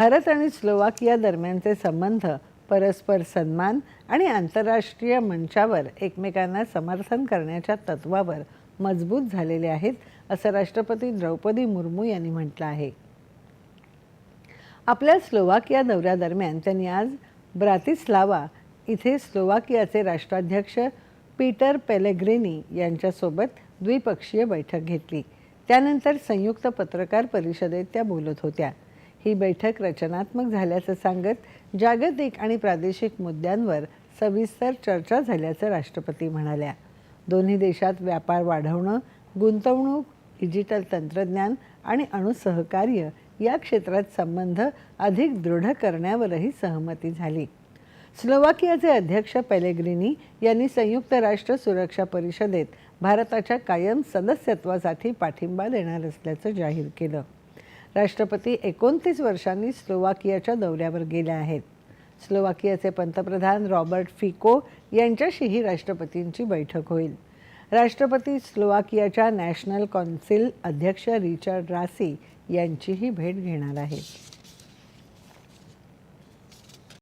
भारत आणि स्लोवाकिया दरम्यानचे संबंध परस्पर सन्मान आणि आंतरराष्ट्रीय मंचावर एकमेकांना समर्थन करण्याच्या तत्वावर मजबूत झालेले आहेत असं राष्ट्रपती द्रौपदी मुर्मू यांनी म्हटलं आहे. आपल्या स्लोवाकिया दौऱ्यादरम्यान त्यांनी आज ब्रातिस्लावा इथे स्लोवाकियाचे राष्ट्राध्यक्ष पीटर पेलेग्रेनी यांच्यासोबत द्विपक्षीय बैठक घेतली. त्यानंतर संयुक्त पत्रकार परिषदेत त्या बोलत होत्या. ही बैठक रचनात्मक झाल्याचं सांगत जागतिक आणि प्रादेशिक मुद्द्यांवर सविस्तर चर्चा झाल्याचं राष्ट्रपती म्हणाल्या. दोन्ही देशात व्यापार वाढवणं गुंतवणूक डिजिटल तंत्रज्ञान आणि अणुसहकार्य या क्षेत्रात संबंध अधिक दृढ करण्यावरही सहमती झाली. स्लोवाकियाचे अध्यक्ष पेलेग्रिनी यांनी संयुक्त राष्ट्र सुरक्षा परिषदेत भारताच्या कायम सदस्यत्वासाठी पाठिंबा देणार असल्याचं जाहीर केलं. राष्ट्रपती एकोणतीस वर्षांनी स्लोवाकियाच्या दौऱ्यावर गेल्या आहेत. स्लोवाकियाचे पंतप्रधान रॉबर्ट फिको यांच्याशीही राष्ट्रपतींची बैठक होईल. राष्ट्रपती स्लोवाकियाच्या नॅशनल कौन्सिल अध्यक्ष रिचर्ड रासी यांचीही भेट घेणार आहेत.